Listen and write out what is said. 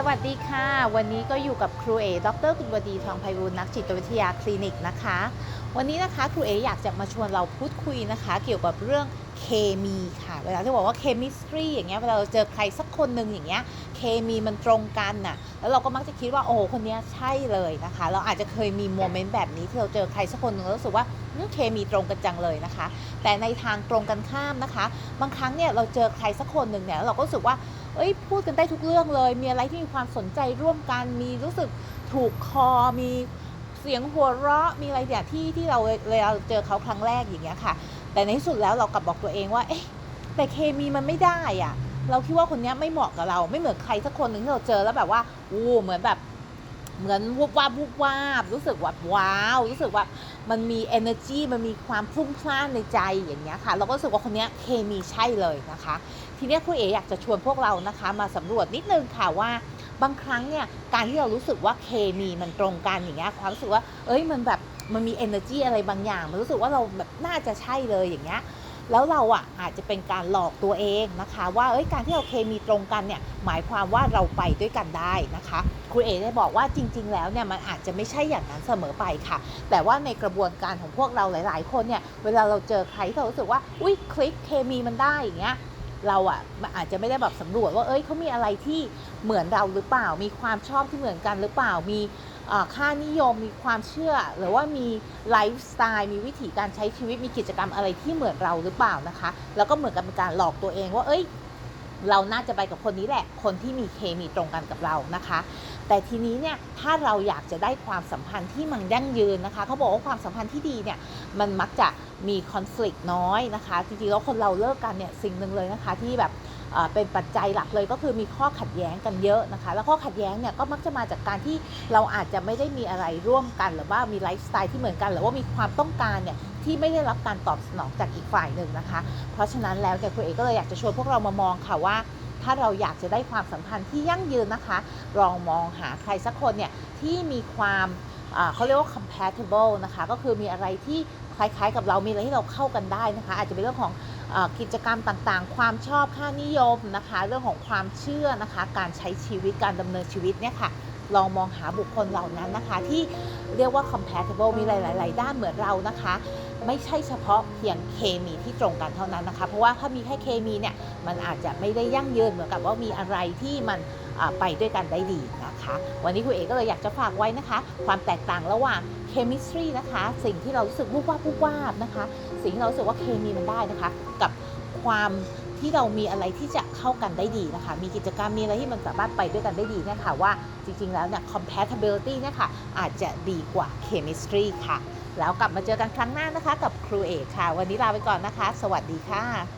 สวัสดีค่ะ วันนี้ก็อยู่กับครูเอดรกุลวดีทองไพบูลนักจิตวิทยาคลินิกนะคะ วันนี้นะคะครูเออยากจะมาชวนเราพูดคุยนะคะ เกี่ยวกับเรื่องเคมีค่ะ เวลาที่บอกว่าเคมิสตรีอย่างเงี้ยเวลาเราเจอใครสักคนหนึ่งอย่างเงี้ยเคมีมันตรงกันน่ะแล้วเราก็มักจะคิดว่าโอ้คนเนี้ยใช่เลยนะคะ เราอาจจะเคยมีโมเมนต์แบบนี้ที่เราเจอใครสักคนหนึ่งแล้วรู้สึกว่าเคมีตรงกันจังเลยนะคะ แต่ในทางตรงกันข้ามนะคะ บางครั้งเนี่ยเราเจอใครสักคนหนึ่งเนี่ยแล้วเราก็รู้สึกว่า เอ้ยพูดกันได้ทุกเรื่องเลย มีอะไรที่มีความสนใจร่วมกัน มีรู้สึกถูกคอ มีเสียงหัวเราะ มีอะไรเนี่ยที่ที่เราเวลาเจอเขาครั้งแรกอย่างเงี้ยค่ะ แต่ในที่สุดแล้วเรากลับบอกตัวเองว่า เอ๊ะแต่เคมีมันไม่ได้อะเราคิดว่าคนนี้ไม่เหมาะกับเรา ไม่เหมือนใครสักคนหนึ่งที่เราเจอแล้วแบบว่าอู้เหมือนแบบ เหมือนวุบวาบวุบวาบรู้สึกว่าว้าว รู้สึกว่ามันมี energy มันมีความพลุ่งพล่านในใจอย่างเงี้ยค่ะ เราก็รู้สึกว่าคนเนี้ยเคมีใช่เลยนะคะ ทีเนี้ยครูเออยากจะชวนพวกเรานะคะ มาสำรวจนิดนึงค่ะว่าบางครั้งเนี่ยการที่เรารู้สึกว่าเคมีมันตรงกันอย่างเงี้ยความรู้สึกว่า เอ้ยมันแบบมันมี energy อะไรบางอย่าง มันรู้สึกว่าเราแบบน่าจะใช่เลยอย่างเงี้ย แล้วเราอะอาจจะเป็นการหลอกตัวเองนะคะ ว่าเอ้ยการที่เราเคมีตรงกันเนี่ยหมายความว่าเราไปด้วยกันได้นะคะครูเอได้บอกว่าจริง ๆ แล้วเนี่ยมันอาจจะไม่ใช่อย่างนั้นเสมอไปค่ะ แต่ว่าในกระบวนการของพวกเราหลาย ๆ คนเนี่ยเวลาเราเจอใครที่เรารู้สึกว่าอุ้ยคลิกเคมีมันได้อย่างเงี้ย เราอะ่ะอาจจะไม่ได้แบบสำรวจว่าเอ้ยเขามีอะไรที่เหมือนเราหรือเปล่า มีความชอบที่เหมือนกันหรือเปล่ามีค่านิยมมีความเชื่อ หรือว่ามีไลฟ์สไตล์มีวิถีการใช้ชีวิตมีกิจกรรมอะไรที่เหมือนเราหรือเปล่านะคะ แล้วก็เหมือนกับเป็นการหลอกตัวเองว่าเอ้ยเราน่าจะไปกับคนนี้แหละ คนที่มีเคมีตรงกันกับเรานะคะ แต่ทีนี้เนี่ยถ้าเราอยากจะได้ความสัมพันธ์ที่มันยั่งยืนนะคะเขาบอกว่าความสัมพันธ์ที่ดีเนี่ยมันมักจะมีคอน FLICT น้อยนะคะจริงๆแล้วคนเราเลิกกันเนี่ยสิ่งหนึ่งเลยนะคะที่แบบเป็นปัจจัยหลักเลยก็คือมีข้อขัดแย้งกันเยอะนะคะ แล้วข้อขัดแย้งเนี่ยก็มักจะมาจากการที่เราอาจจะไม่ได้มีอะไรร่วมกัน หรือว่ามีไลฟ์สไตล์ที่เหมือนกัน หรือว่ามีความต้องการเนี่ยที่ไม่ได้รับการตอบสนองจากอีกฝ่ายหนึ่งนะคะ เพราะฉะนั้นแล้วเนี่ยคุณเอกก็เลยอยากจะชวนพวกเรามามองค่ะว่า ถ้าเราอยากจะได้ความสัมพันธ์ที่ยั่งยืนนะคะลองมองหาใครสักคนเนี่ยที่มีความเขาเรียกว่า compatible นะคะก็คือมีอะไรที่คล้ายๆกับเรามีอะไรที่เราเข้ากันได้นะคะ อาจจะเป็นเรื่องของอกิจกรรมต่างๆ ความชอบค่านิยมนะคะ เรื่องของความเชื่อนะคะ การใช้ชีวิตการดำเนินชีวิตเนี่ยค่ะลองมองหาบุคคลเหล่านั้นนะคะ ที่เรียกว่า compatible มีหลายๆด้านเหมือนเรานะคะ ไม่ใช่เฉพาะเพียงเคมีที่ตรงกันเท่านั้นนะคะ เพราะว่าถ้ามีแค่เคมีเนี่ยมันอาจจะไม่ได้ยั่งยืนเหมือนกับว่ามีอะไรที่มันไปด้วยกันได้ดีนะคะ วันนี้คุณเอกก็เลยอยากจะฝากไว้นะคะ ความแตกต่างระหว่างเคมิสตรีนะคะ สิ่งที่เรารู้สึกวุบวาบวุบวาบนะคะ สิ่งที่เรารู้สึกว่าเคมีมันได้นะคะ กับความ ที่เรามีอะไรที่จะเข้ากันได้ดีนะคะ มีกิจกรรมมีอะไรที่มันสามารถไปด้วยกันได้ดีเนี่ยค่ะว่าจริงๆแล้วเนี่ย compatibility เนี่ยค่ะอาจจะดีกว่า chemistry ค่ะ แล้วกลับมาเจอกันครั้งหน้านะคะ กับครูเอกค่ะ วันนี้ลาไปก่อนนะคะ สวัสดีค่ะ